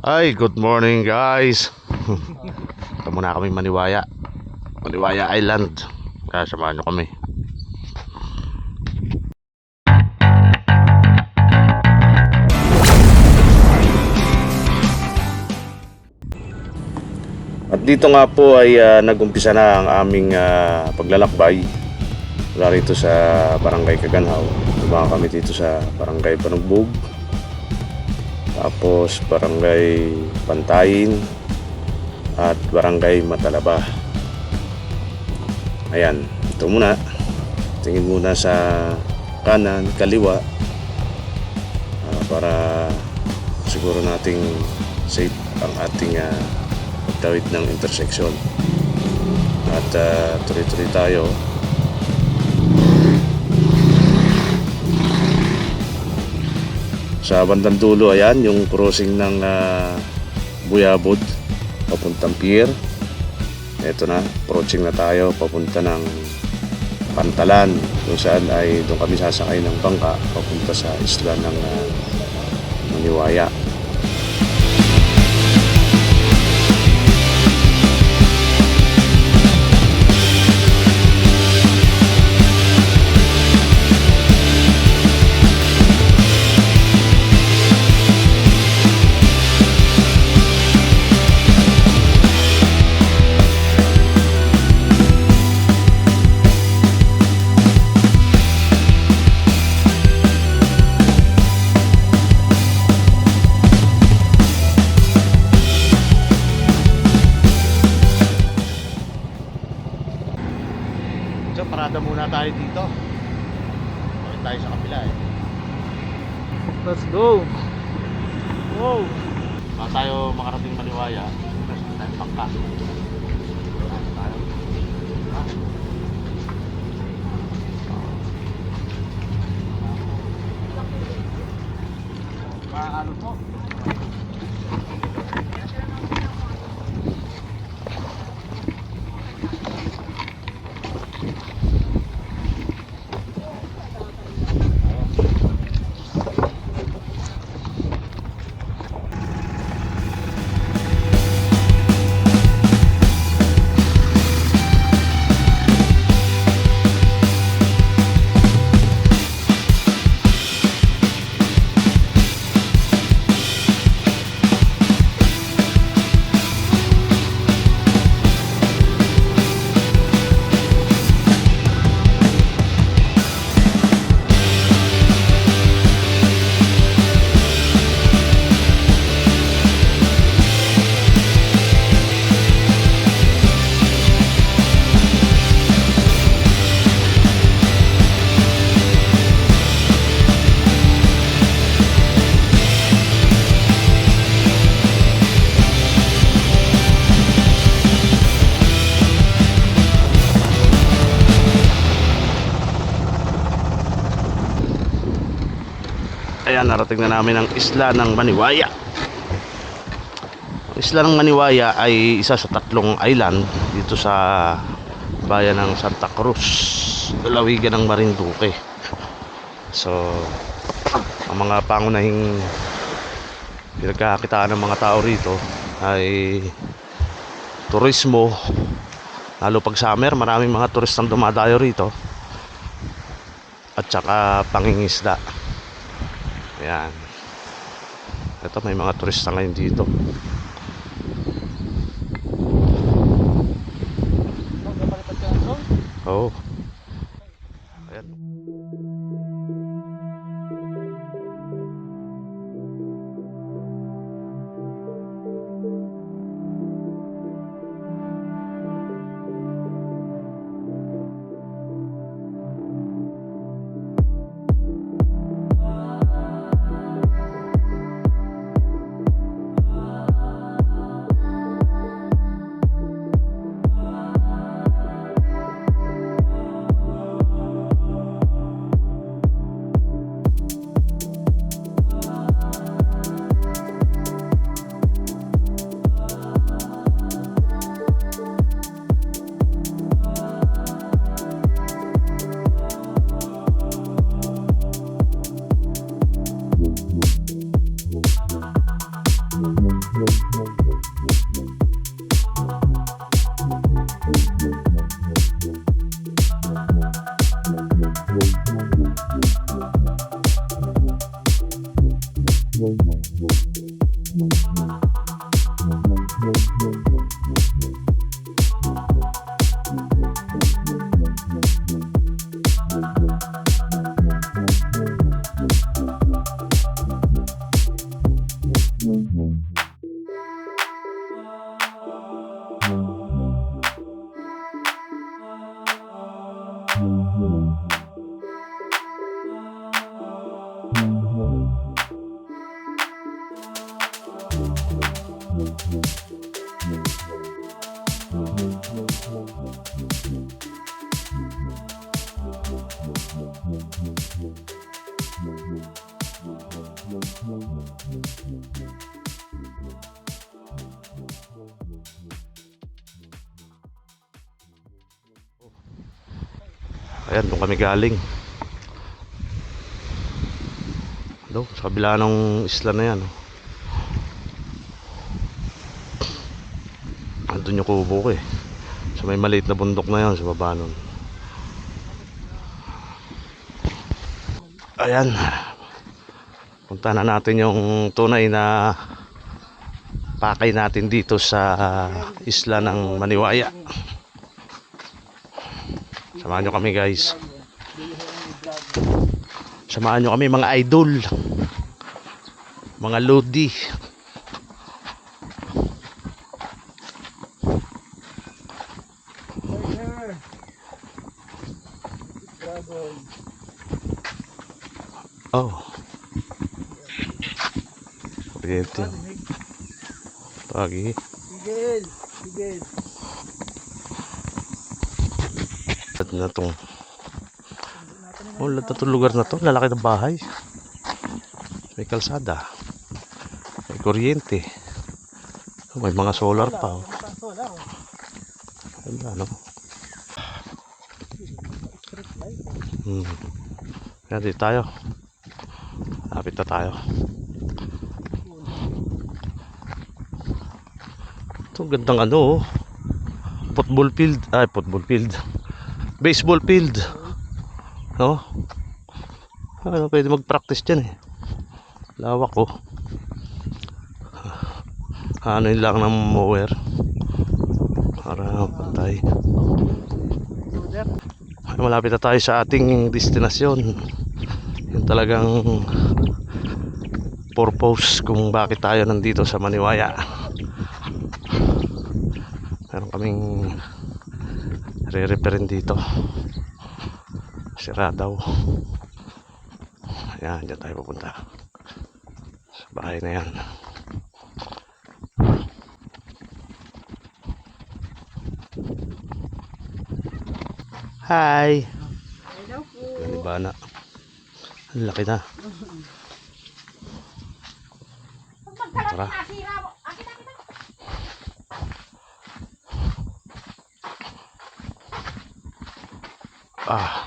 Ay, good morning guys. Ito muna kami Maniwaya. Maniwaya Island. Kaya samahan nyo kami. At dito nga po ay ah, nag-umpisa na ang aming ah, paglalakbay. Mula rito sa Barangay Kaganhaw. Tumaka kami dito sa Barangay Panugbog. Tapos Barangay Pantayin at Barangay Matalaba. Ayan, ito muna. Tingin muna sa kanan, kaliwa ah, para siguro nating safe ang ating ah, pagtawid ng intersection. At ah, tuloy-tuloy tayo. Sa bandang dulo, ayan, yung crossing ng ah, Buyabod, papuntang pier. Ito na, approaching na tayo, papunta ng Pantalan, kung saan ay doon kami sasakay ng bangka, papunta sa isla ng ah, Maniwaya. Parada muna tayo dito. Bakit tayo sa kapila eh. Let's go. Wow! Baka tayo makarating maniwaya. Tapos tayo pangka. Tayo. Ha? Paano po? Narating na namin ang isla ng Maniwaya. Isla ng Maniwaya ay isa sa tatlong island dito sa bayan ng Santa Cruz, lalawigan ng Marinduque. So, ang mga pangunahing pinagkakakitaan ng mga tao rito ay turismo lalo pag summer maraming mga turistang dumadayo rito at saka pangingisda Ayan. Ito may mga turista ngayon dito. Oh. Ayan. Ayan, doon kami galing. Doon, sa kabila ng isla na yan. Andun yung kubo ko eh. So may maliit na bundok na yan sa baba nun. Ayan. Punta na natin yung tunay na pakay natin dito sa isla ng Maniwaya. Samahan nyo kami guys. Samahan nyo kami mga idol. Mga lodi. Oh. Kuryente. Pagi. Sigil. At na tong Oh, lahat na lugar na to. Lalaki ng bahay. May kalsada. May kuryente. Oh, may mga solar pa. Oh. Ano, ano? Hmm. Yan, dito tayo. Lapit na tayo. Ito, gandang ano, oh. Football field. Ay, football field. Baseball field. No? Ano, pwede mag-practice dyan eh. Lawak oh. Ano yun lang ng mower. Para pantay. Malapit na tayo sa ating destinasyon. Yung talagang purpose kung bakit tayo nandito sa Maniwaya. Meron kaming re-referent dito. Sira daw. Ayan, dyan tayo pupunta. Sa bahay na yan. Hi! Hello po. Galibana. Ang laki na. Tara. Ah.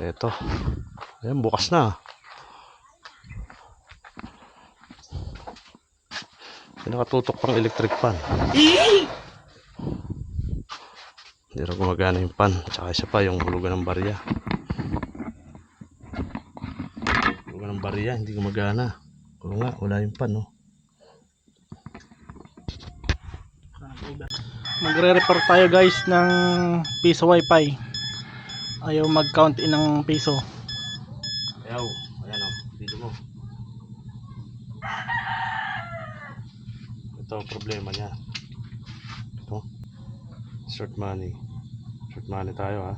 Ito. Ayan, bukas na. May nakatutok pang electric fan. Hindi rin gumagana yung pan. Tsaka isa pa yung hulugan ng barya. Hulugan ng barya, hindi gumagana. Oo nga, wala yung pan, no? Magre-report tayo guys ng piso wifi. Ayaw mag-count in ng piso. Ayaw, ayan o, dito mo. Ito ang problema niya. Ito. Short money. Short money tayo ha.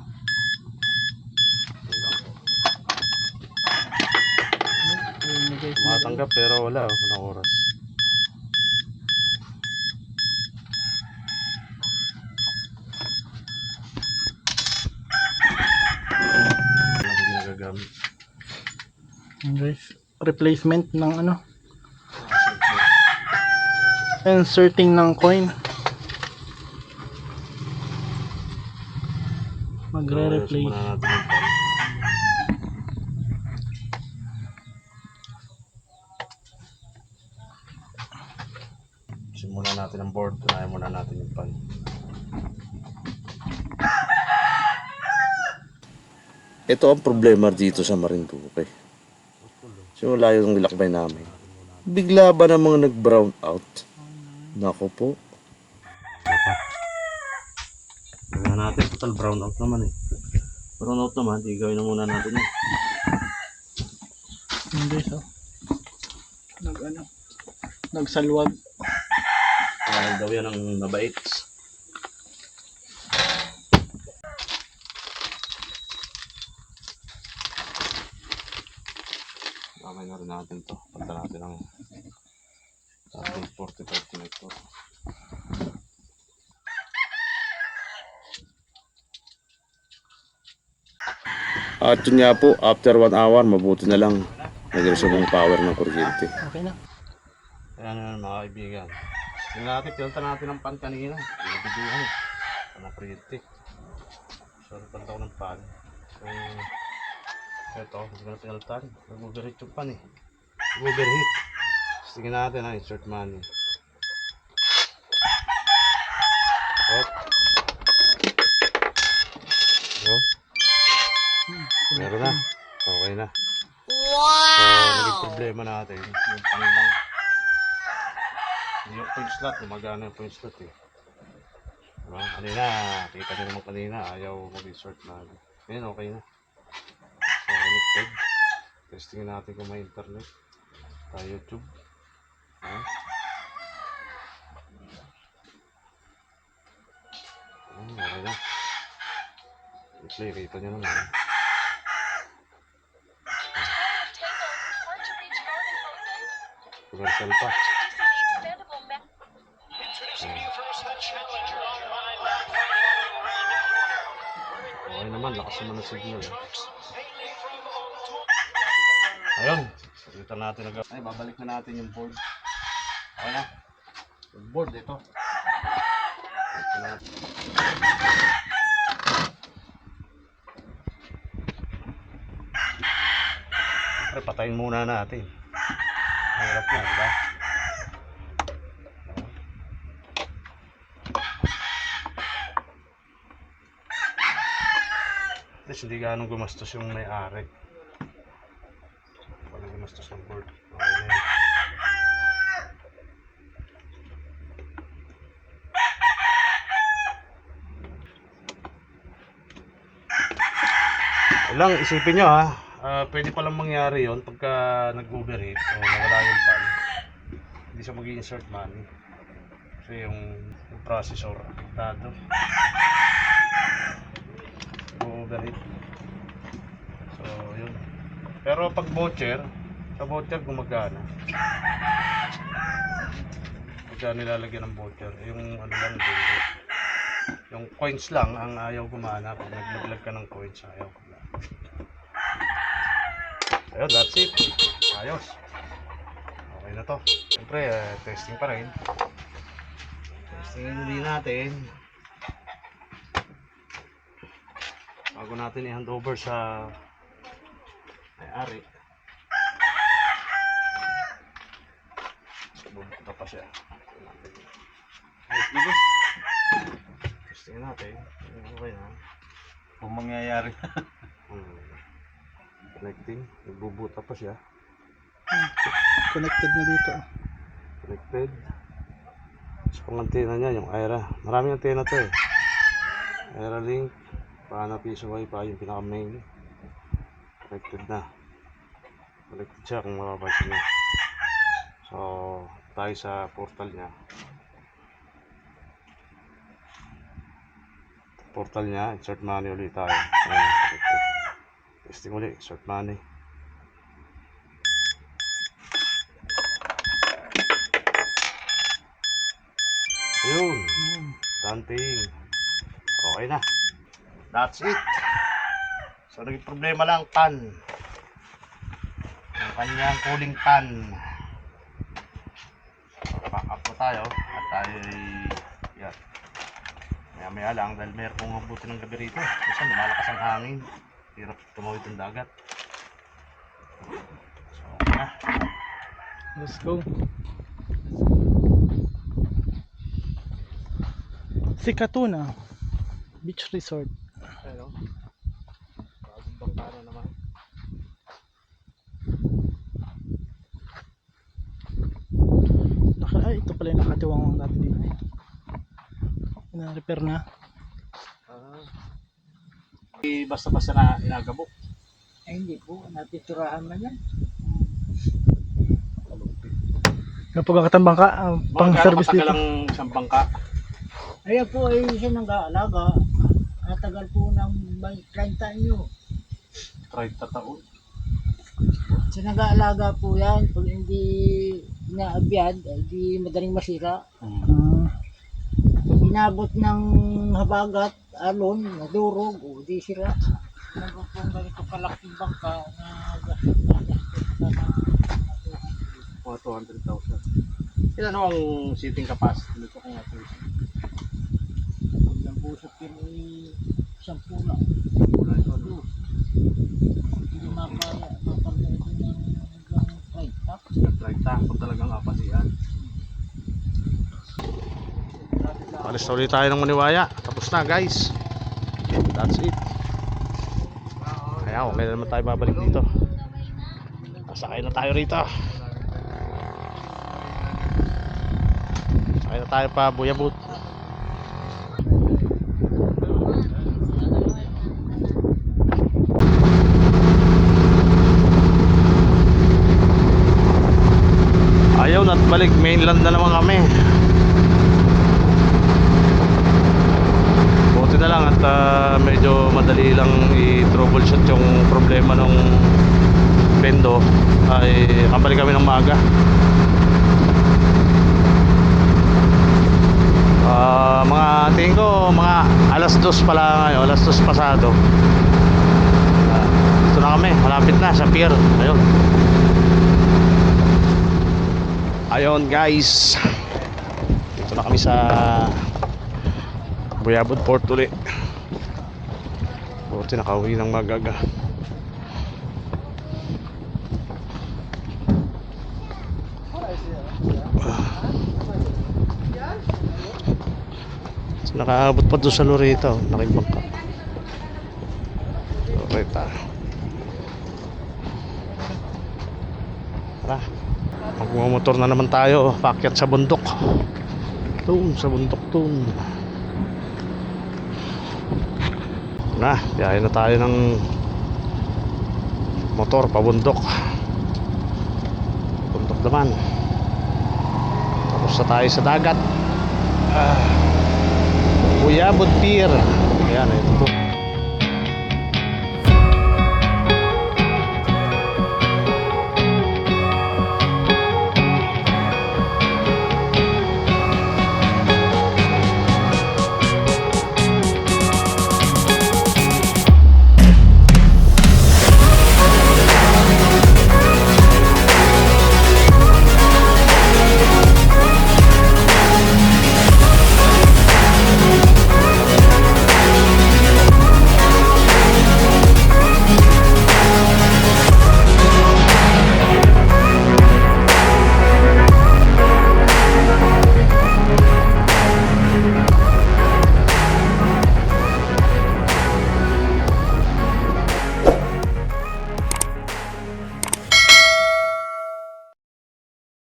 Tumatanggap pero wala, oh, walang oras. Wala Ayun, guys. Replacement ng ano. Inserting ng coin. Magre-replace. Simulan natin ang board. Tunayan muna natin yung pan. Ito ang problema dito sa Marinduque. Simula yung nilakbay namin. Bigla ba namang nag-brown out? Nako po. Tingnan natin, total brown out naman eh. Brown out naman, di gawin na muna natin yun. Hindi so. Nag ano. Nagsalwag. Kaya daw yan ang mabait. Mamay na rin natin to. Punta natin ang ating 45 connector. At yun nga po, after 1 hour, mabuti na lang nag-resume ang power ng kuryente. Okay na. Ayan na mga kaibigan. Tingnan natin, pinunta natin ang pan kanina. Pinabiduhan eh. Panaprinte. Sorry, panta ko ng pan. So, ko na pinaltan. Nag-overheat yung pan eh. Nag-overheat. So, tingnan natin ha, insert money. Hop. Yun. Meron na. Okay na. So, naging problema natin. Yung panilang yung point slot, gumagana yung point slot eh. Diba? Kanina, kita nyo naman kanina, ayaw mag-insert na. Ngayon, okay na. Connected. Testing natin kung may internet. Sa YouTube. Diba? Hmm, okay na. I-play, kita nyo naman. Commercial pa. Okay naman, lakas naman ng signal. eh. Ayun, salita natin agad. Ay, babalik na natin yung board. Okay na. Yung board, ito. Siyempre, patayin muna natin. Mahirap na, di ba? At least hindi ganong gumastos yung may-ari. Ng board. Okay. Lang, isipin nyo ha, ah, pwede palang mangyari yon pagka nag-overheat o nawala yung pan. Hindi siya mag-insert money. Kasi yung, yung processor, apektado. Overheat. So, yun. Pero pag voucher, sa voucher gumagana. Pagka nilalagyan ng voucher, yung ano lang, hindi. Yung coins lang ang ayaw gumana. Pag naglaglag ka ng coins, ayaw gumana. Ayun, that's it. Ayos. Okay na to. Siyempre, eh, testing pa rin. Testing uli natin. Bago natin i-hand over sa may-ari. Pa siya. Ayos, libos. Testing natin. Okay na. Kung mangyayari. Hmm. Connecting. Nagbubuta pa siya. Connected na dito. Connected. Sa pang antena niya, yung Aira. Maraming antena to eh. Aira Link, Pana Piso Wi-Fi, yung pinaka main. Connected na. Connected siya kung mapapansin niyo. Tayo sa portal niya. Portal niya, insert money ulit tayo. Ayan. Testing ulit, insert money. Ayun. Danting. Okay na. That's it. So, naging problema lang pan. Yung kanyang cooling pan. So, back up na tayo. At tayo yan. Maya maya lang dahil meron pong mabuti ng gabi rito. Kasi lumalakas ang hangin. Hirap tumawid ng dagat. So, okay na. Let's go. Sikatuna Beach Resort. Ayun. Bagong bangka na naman. katiwang dati dito. Na-repair na. Eh, Basta-basta na inagabok. Ay, hindi po. Natitirahan man yan. Kapag kakatambang ka, ah, pang Mga service dito. ang isang bangka. Ayan po ay siya nag-aalaga. Natagal po ng may 30 nyo. 30 taon. Siya nag-aalaga po yan. Pag hindi naabyan, ay di madaling masira. Hmm. Inabot ng habagat, alon, nadurog, o di sira. Meron po ganito kalaking bangka na Mga 200,000. Ilan ang seating capacity nito kung ito? Ang busok yun ay sampu na. Wala ito. no? Hindi mapaya, mapaya ito ng hanggang 30. 30 kung talagang apasihan. Alis na ulit tayo ng Maniwaya. Tapos na guys. That's it. Kaya okay na naman tayo babalik dito. Sakay na tayo rito. Sakay na tayo pa Buyabut. Ayaw na balik mainland na naman kami. Buti na lang at ah, medyo madali lang i-troubleshoot yung problema ng bendo ay kabalik kami ng maaga. Ah, mga tingin ko mga alas dos pala ngayon, alas dos pasado. Ah, dito na kami, malapit na sa pier. Ayun. Ayun guys. Dito na kami sa Buyabod Port uli. Buti nakauwi ng magaga. Nakaabot pa doon sa Loreta, oh, nakibangka. Loreta. Tara. Magmumotor na naman tayo, pakyat sa bundok. Doon, sa bundok doon. Na, biyahe na tayo ng motor pabundok. Bundok naman. Tapos na tayo sa dagat. Ah. Buyabod Pier. Ayan, ito po.